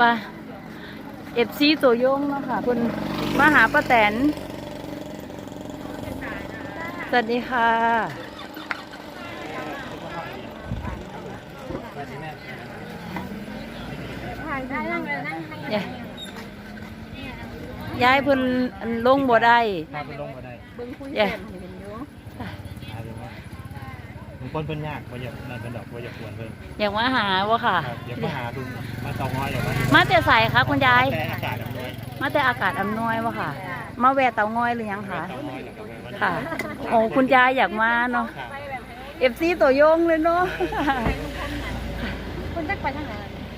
ปลาเอฟซีตัวยงเนาะค่ะคุณมาหาป้าแตน สวัสดีค่ะได้นั่งเลยนั่งนั่งยายยายเพิ่นอันลงบ่ได้พาไปลงมาได้ เบิ้งคุยเย้แก้มเห็นอยู่หาดูว่า บางคนเพิ่นยากบ่อยากนั่นเป็นดอกบ่อยากควรเพิ่นอยากมาหาวะค่ะ ครับอยากมาหาดูมาตองน้อยอย่างว่ามาแต่ใส่คะคุณยาย แต่อากาศอำนวยมาแต่อากาศอำนวยวะค่ะ มาแวะเตาง้อยหรือยังคะตองน้อยแล้วก็มาค่ะ โอ้คุณยายอยากมาเนาะครับเอฟซีตัวยงเลยเนาะคุณจักไปทางไหน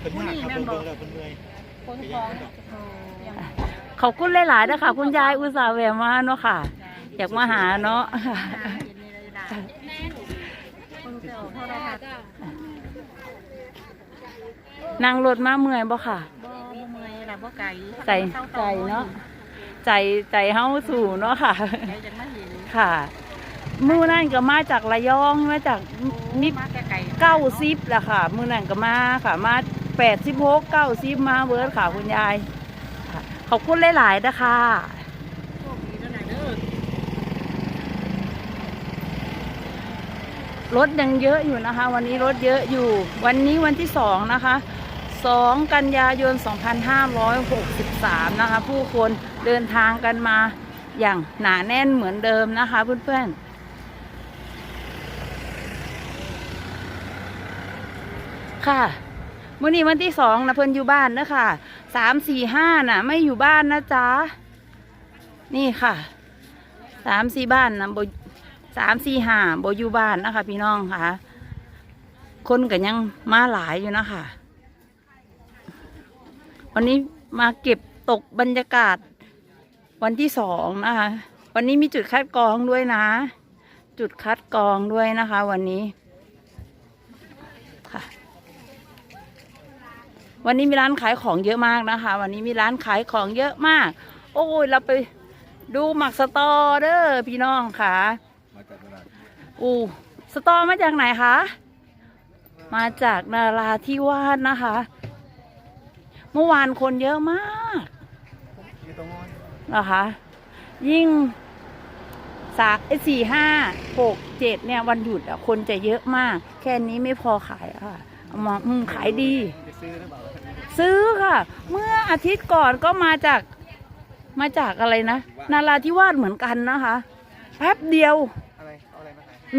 เพิ่นยากครับเพิ่นเบิ่งแล้วเพิ่นเมื่อยคนฟ้องขอบคุณหลายๆนะคะคุณยายอุตส่าห์แวะมาเนาะค่ะ อยากมาหาเนาะ เห็นนี่เลยด่าแม่คนเจ้าเท่าไรค่ะ นั่งรถมาเมื่อยบ่ค่ะ บ่บ่เมื่อยล่ะบ่ไก่ใจใจเนาะใจใจเฮาสู่เนาะค่ะใจจังมาเห็นค่ะมื้อนั่นก็มาจากระยองมาจากนิดมาแต่ไก่เก้าซิบแหละค่ะ มื้อนั่นก็มาค่ะ มาแปดสิบหกเก้าซิบมาเบิร์ดค่ะคุณยายค่ะขอบคุณหลายๆนะคะ โชคดีแล้วนะเด้อ รถยังเยอะอยู่นะคะ วันนี้รถเยอะอยู่ วันนี้วันที่สองนะคะสองกันยายน 2563 นะคะ ผู้คนเดินทางกันมาอย่างหนาแน่นเหมือนเดิมนะคะเพื่อนๆค่ะมื่อนี้วันที่สองนะเพิ่นอยู่บ้านนะคะสามสี่ห้าน่ะ ไม่อยู่บ้านนะจ๊ะนี่ค่ะสามสี่บ้านนะบ สามสี่ห้าโบอยู่บ้านนะคะพี่น้องค่ะ คนก็ยังมาหลายอยู่นะคะวันนี้มาเก็บตกบรรยากาศวันที่สองนะคะ วันนี้มีจุดคัดกรองด้วยนะ จุดคัดกรองด้วยนะคะ วันนี้ค่ะ วันนี้มีร้านขายของเยอะมากนะคะ วันนี้มีร้านขายของเยอะมาก โอ้ยเราไปดูหมักสตอเด้อพี่น้องค่ะ มาจากตลาด อู้สตอมาจากไหนคะ มาจากนาราธิวาสนะคะ เมื่อวานคนเยอะมากอยู่ตรงน้อยนะคะ ยิ่งสากสี่ห้าหกเจ็ดเนี่ยวันหยุดอะคนจะเยอะมาก แค่นี้ไม่พอขายอะค่ะเอามาอืมขายดีซื้อหรือเปล่าซื้อค่ะ เมื่ออาทิตย์ก่อนก็มาจากมาจากอะไรนะ นาราธิวาสเหมือนกันนะคะ แป๊บเดียว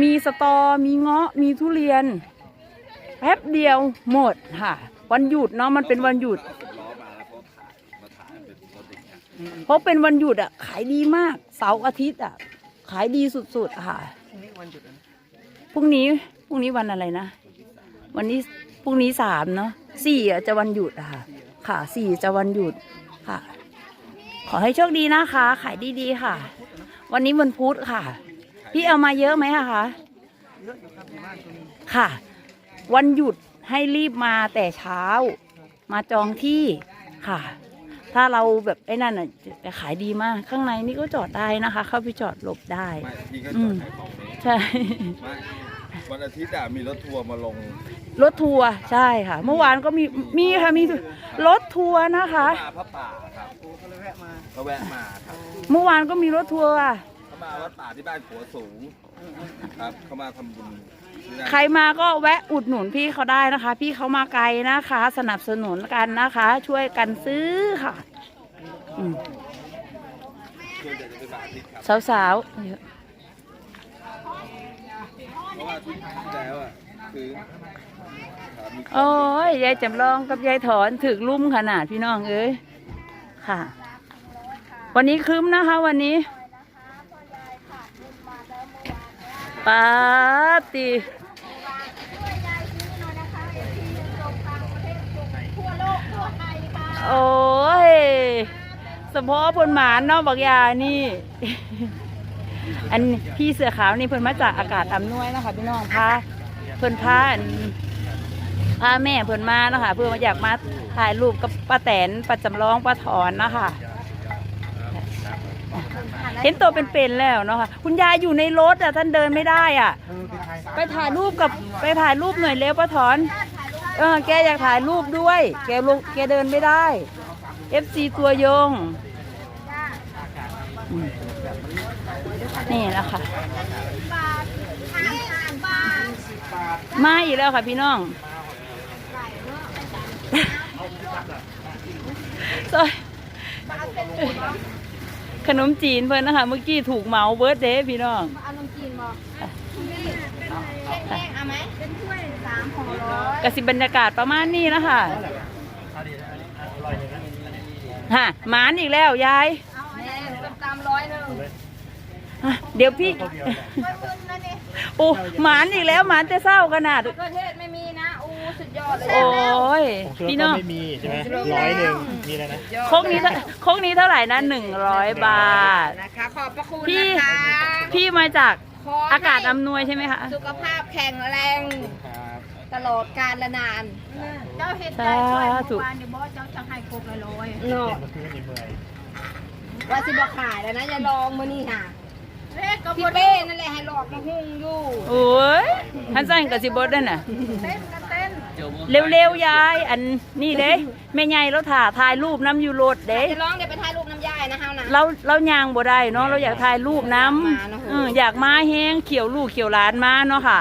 มีสตอ มีเงาะ มีทุเรียน แป๊บเดียวหมดค่ะ วันหยุดเนาะมันเป็นวันหยุดเพราะเป็นวันหยุดอะ ขายดีมาก เสาร์อาทิตย์อะ ขายดีสุดๆค่ะพรุ่งนี้วันหยุดนะพรุ่งนี้พรุ่งนี้วันอะไรนะ วันนี้พรุ่งนี้สามเนาะสี่อะจะวันหยุดค่ะ ค่ะสี่จะวันหยุดค่ะ ขอให้โชคดีนะคะ ขายดีๆค่ะ วันนี้วันพุธค่ะ พี่เอามาเยอะไหมอะคะเยอะอยู่ครับในบ้านก็มีค่ะ วันหยุดให้รีบมาแต่เช้า มาจองที่ค่ะ ถ้าเราแบบไอ้นั่นอะจะขายดีมากข้างในนี่ก็จอดได้นะคะ เข้าไปจอดหลบได้ ไม่พี่ก็อืจอมดขายของนี้ใช่ ไม่วันอาทิตย์อะมีรถทัวร์มาลงรถทัวร์ใช่ค่ะ เมื่อวานก็มีมีค่ะมีรถทัวร์นะคะ มาพระป่าครับก็เลยแวะมาก็แวะมาครับ เมื่อวานก็มีรถทัวร์อะเขา มาวัดป่าที่บ้านขัวสูงครับเขามาทำบุญที่นั่น ใครมาก็แวะอุดหนุนพี่เขาได้นะคะ พี่เขามาไกลนะคะ สนับสนุนกันนะคะ ช่วยกันซื้อค่ะอืมเพื่อจะไปสาธิตครับสาวๆเยอะเพราะว่าที่ที่แล้วอะคือครับมีโอ้ยยายจำลองกับยายถอนถึกลุ่มขนาดพี่น้องเอ้ยค่ะ วันนี้ครึ้มนะคะ วันนี้ ปาติโอ้ยสมพอพลหมานเนาะบักยานี่ อันพี่เสือขาวนี่เพิ่นมาจากอากาศอำนวยนะคะพี่น้องพาเพิ่นพาอันพาแม่เพิ่นมาเนาะคะเพื่อมาอยากมาถ่ายรูปกับป้าแตนป้าจำลองป้าถอนนะคะ เห็นตัวเป็นๆแล้วเนาะค่ะคุณยายอยู่ในรถอะท่านเดินไม่ได้อะ ไปถ่ายรูปกับไปถ่ายรูปหน่อยเร็วป้าถอน เออ แกอยากถ่ายรูปด้วย แกลงแกเดินไม่ได้ FC ตัวยง นี่แหละค่ะมาอีกแล้วค่ะพี่น้องซอย ขนมจีนเพิ่นนะคะ เมื่อกี้ถูกเหมาเบิร์ดเดย์พี่น้องเอานมจีนบอกแห้งๆเอาไหมเป็นถ้วยสามห่อร้อยกสิบรรยากาศประมาณนี้นะคะเอาดีนะอร่อยเลยนะฮะหมานอีกแล้วยายเอาแม่เป็นตามร้อยหนึ่งฮะเดี๋ยวพี่ข้าวเดียวนะไม่มึนนะนี่โอ้หมานอีกแล้วหมานแต่เศร้าขนาด มะเขือเทศไม่มีนะอู้สุด ยอดเลยโอ้ยผงชูรสพี่ก็น้องไม่มีใช่ไหมร้อยหนึ่งมีอะไรนะโคกนี้เท่าโคกนี้เท่าไหร่นะหนึ่งร้อยบาท นะคะขอบพระคุณพี่ นะคะพี่มาจากขให้อากาศอำนวยใช่ไหมคะ สุขภาพแข็งแรงครับตลอดกาลและนานเจ้าเห็ดสาธุวานนี่บอสเจ้าจะให้ครบเลยร้อยเห็เนาะนมันคือไม่เมื่อยว่าสิบอกขายแล้วนะอย่าลองมือนี่ค่ะพี่เป้นั่นแหละให้หลอกมาหุ่งอยู่โอ้ยท่านสั่งกับสิบดได้น่ะเต้นกัน เต้นเร็วๆยาย อันนี่เด้แม่ใหญ่เราถ่าถ่ายรูปน้ำอยู่รถเด้จะลองเดี๋ยวไปถ่ายรูปน้ำยายนะเฮานะเราเรายางบ่ได้เนาะเราอยากถ่ายรูปน้ำเอออยากมาแห้งเขียวลูกเขียวหลานมาเนาะค่ะ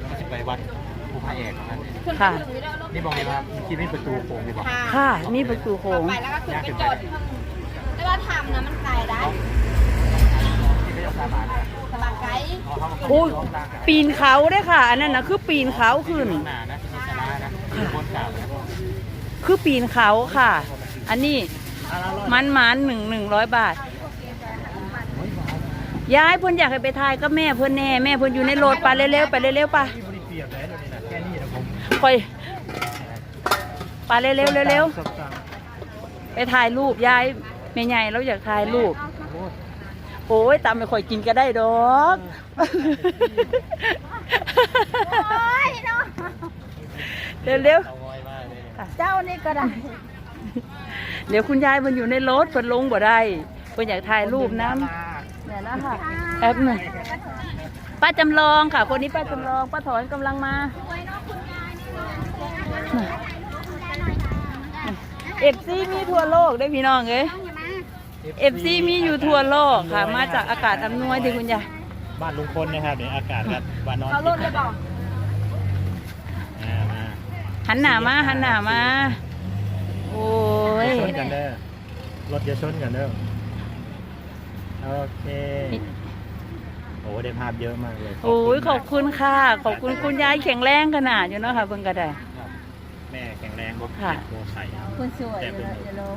แล้วก็จะไปวัดภูพระเอกนะครับขึ้นไปค่ะถึงนี่แล้วรถนี่บอกเลยว่าที่นี่ประตูโป่งดีบอกค่ะนี่ประตูโค้งไปแล้วก็ขึ้นไปจอดแต่ว่าทำนะมันไกลได้ โอ้ยปีนเขาได้ค่ะ อันนั้นนะคือปีนเขาขึ้นค่ะคือปีนเขาค่ะ อันนี้มันมันหนึ่งหนึ่งร้อยบาทยายเพิ่นอยากให้ไปถ่ายกับแม่เพิ่นแน่แม่เพิ่นอยู่ในรถไปเร็วๆไปเร็วๆไปที่บริเปรียบเลยเดี๋ยวนี้นะแค่อยไปเร็วๆเร็วๆไปถ่ายรูปยายแม่ใหญ่เราอยากถ่ายรูป โอ้ยโอ้ยตามไม่ค่อยกินก็ได้ดอกเร็วเอาไว้มากเลยเจ้านี่ก็ได้ๆเดี๋ยวคุณยายเพิ่นอยู่ในรถเพิ่นลงบ่ได้เพิ่นอยากถ่ายรูปน้ำเนี่ยนะคะแป๊บหนึ่งป้าจำลองค่ะ คนนี้ป้าจำลองป้าถอนกำลังมาเอฟซีมีทั่วโลกได้อพี่น้องเอ้ย เอฟซีมีอยู่ทั่วโลกค่ะ มาจากอากาศอำนวยที่คุณยายบ้านลุงพลนะครับเดี๋ยวอากาศครับบ้านนอนเขาลดได้บอกอ่ามาหันหน้ามาหันหน้ามา โอ้ยอย่าชนกันเด้อรถอย่าชนกันเด้อโอเคโอ้ได้ภาพเยอะมากเลยโอ้ยขมาอกบคุณค่ะ ขอบคุณคุณยายแข็งแรงขนาดอยู่เนาะค่ะเพิ่งก็ได้ครับแม่แข็งแรงรถค่ะโบใส่คนสวยแต่เป็นอย่าลง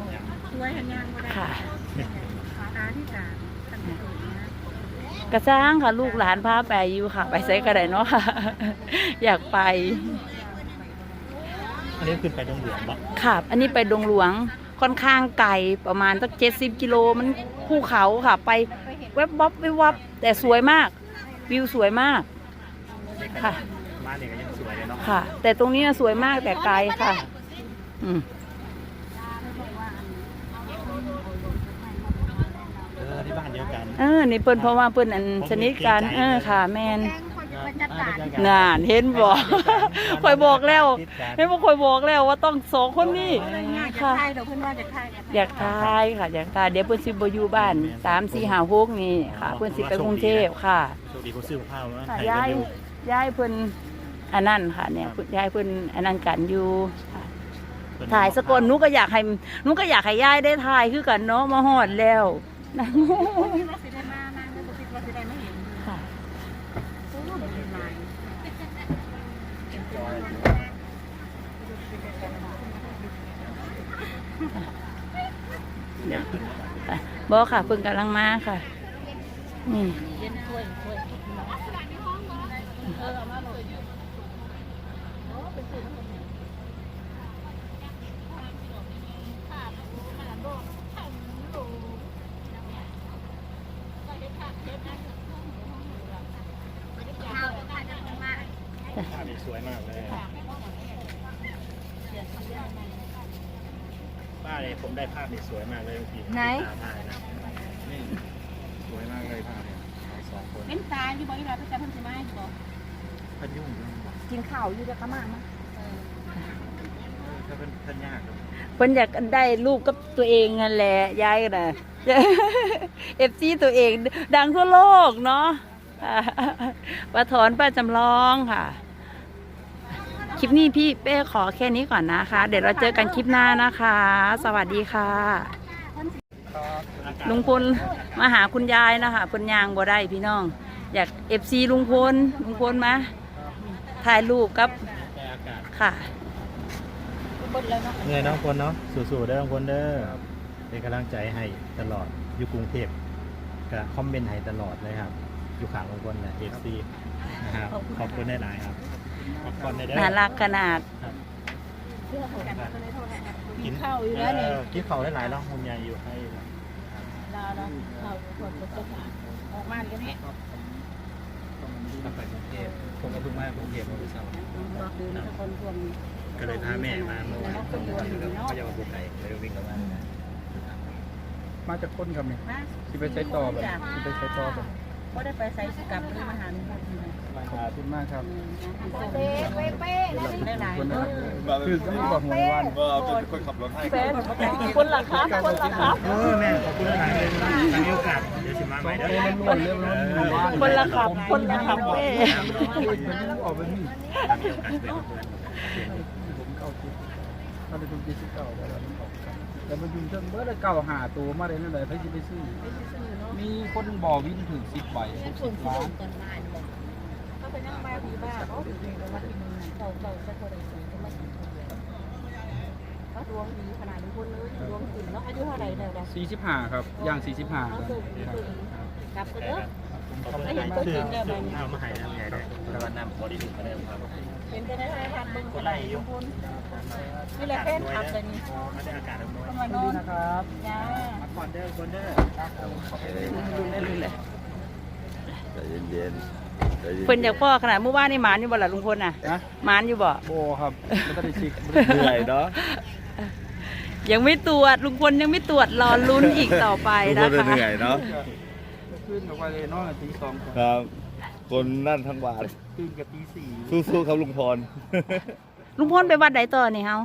สวยหันยางก็ได้ค่ะตาที่สาม กระซ้างค่ะ ลูกหลานพาไปอยู่ค่ะ ไปใส่กระไดเนาะค่ะ อยากไป อันนี้ขึ้นไปตรงหลวงปะค่ะ อันนี้ไปดงหลวงค่อนข้างไกลประมาณสักเจ็ดสิบกิโลมันภูเขาค่ะ ไปแวบวับวิบวับแต่สวยมาก วิวสวยมากค่ะบ้านเนี่ยก็ยังสวยเลยเนาะค่ะ แต่ตรงนี้น่ะสวยมากแต่ไกลค่ะ อืม เออ ที่บ้านเดียวกันเออนี่เปิ้นเพราะว่าเปิ้นอันสนิทกันเออค่ะ แมนนานเห็นบอกคอยบอกแล้วเห็นบอกคอยบอกแล้วว่าต้องสองคนนี้ค่ะ เดี๋ยวเพื่อนว่าจะทายอยากทายค่ะ อยากทายเดี๋ยวเพิ่นสิบ่อยู่บ้านสามสี่ห้าหกนี่ค่ะ เพิ่นสิไปกรุงเทพค่ะโชคดีเขาซื้อข้าวมาค่ะให้ยากันยอยู่ยายเพิ่นอันนั้นค่ะเนี่ยยายเพิ่นอันนั้นกันอยู่ค่ะถ่ายสกลหนูก็อยากให้หนูก็อยากให้ยายได้ถ่ายคือกันเนาะมาฮอดแล้ว นะว่าสิได้มานะไม่คิดว่าสิได้มาเห็นค่ะโอ้โหเป็นลายเดี๋ยวค่ะบอกค่ะเพิ่งกำลังมาค่ะ นี่ภาพนี้ สวยมากเลยป้าเลยผมได้ภาพนี้สวยมากเลยเมื่อกี้ไหน ตาป้าเลยนะนี่สวยมากเลยภาพเนี่ยเราสองคนเป็นตาอยู่บ่อีหลาเป็นตาเพิ่นสิมาให้บ่ฮพันยุ่งอยู่กินข้าวอยู่จะกระมังถ้าเป็นพันยากครับเพิ่นอยากได้รูปกับตัวเองนั่นแหละยายน่ะ เอฟซีตัวเอง ดังทั่วโลกเนาะค่ะป้าถอนป้าจำลองค่ะค ลิปนี้พี่เป้ขอแค่นี้ก่อนนะคะ เดี๋ยวเราเจอกันคลิปหน้านะคะ สวัสดีค่ะ ลุงพลมาหาคุณยายนะคะคุณยางบ่ได้พี่น้อง อยากเอฟซีลุงพลลุงพลมาถ่ายรูปกับแต่อากาศค่ะเหนื่อยเน้องคนเนาะสู้ๆเด้อน้องคนเด้อเป็นกำลังใจให้ตลอดอยู่กรุงเทพก็คอมเมนต์ให้ตลอดเลยครับ อยู่ข้างน้องคนนะเอฟซีนะครับขอบคุณได้หลายๆครับ ขอบคุณได้เด้อน่ารักขนาดกินข้าวอยู่แล้วนี่กินข้าวได้หลายๆเนาะคุณยายอยู่ให้ออกมากันแน่กลับไปกรุงเทพผมก็เพิ่งมากรุงเทพเมื่อเช้าก็เลยพาแม่มาเมื่อวานก็จะมาบุกไก่เลยวิ่งเข้ามามาจากคนครับนี่สิไปใช้ต่อแบบสิไปใช้ต่อแบบ ก็ได้ไปใส่สกับหรือมาหาขอบคุณมากครับเป๊ะเป๊ะเป๊ะนะนี่หลายคนนะครับคือก็มีบอกหัววันก็เป็นคนขับรถให้เป็นคนละครับคนละครับเออแม่ขอบคุณหลายเลยนะมีโอกาสเดี๋ยวสิมาใหม่เด้อล้วนเรื่องล้วนหมู่บ้านคนละครับคนละครับเป้ออกไปนี่มีโอกาสเป็นเพื่อนผมเก้าคิดถ้าเป็นคนที่สิบเก้าแล้วมันออกกันแต่มันยุ่งเชิงเมื่อไรเก้าหาตัวมาได้นั่นแหละพี่จะไปซื้อมีคนบอกวินถึงสิบใบหกสิบล้านสี่สิบห้าครับย่างสี่สิบห้าครับขอบคุณครับคือเอามาให้ทำไงได้แล้วก็ นำบริสุทธิ์มาเดิมครับเป็นไปได้ไหมครับมึงคนไล่อยู่นี่แหละแฟนคลับเลยนี่มาได้อากาศอำนวยมานอนนะครับจ้ามาก่อนเด้อคนเด้อดูได้เลยแหละใจเย็นๆใจเย็นเพิ่นอยากพ่อขนาดเมื่อวานนี่หมานอยู่บ่ล่ะลุงพลน่ะนะหมานอยู่บ่โบครับแล้วก็ได้ชิกเหนื่อยเนาะยังไม่ตรวจลุงพลยังไม่ตรวจรอลุ้นอีกต่อไปทุกนะคนจะคะเหนื่อยเนาะขึ้นกับไปเลยนอนตีสองครับครับ คนนั่นทั้งวัน ตื่นกับตีสี่สู้ๆครับลุงพร ลุงพลไปวัดใดต่อนี่เฮา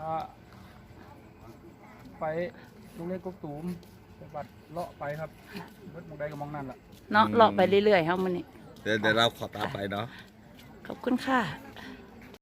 อ่าไปโรงเรียนกกตูมไปบัดเลาะไปครับรถมองใดก็มองนั่นแหละเนาะเลาะไปเรื่อยๆเฮามื้อนี้เดี๋ยวเดี๋ยวเราขอตามไปเนาะ ขอบคุณค่ะค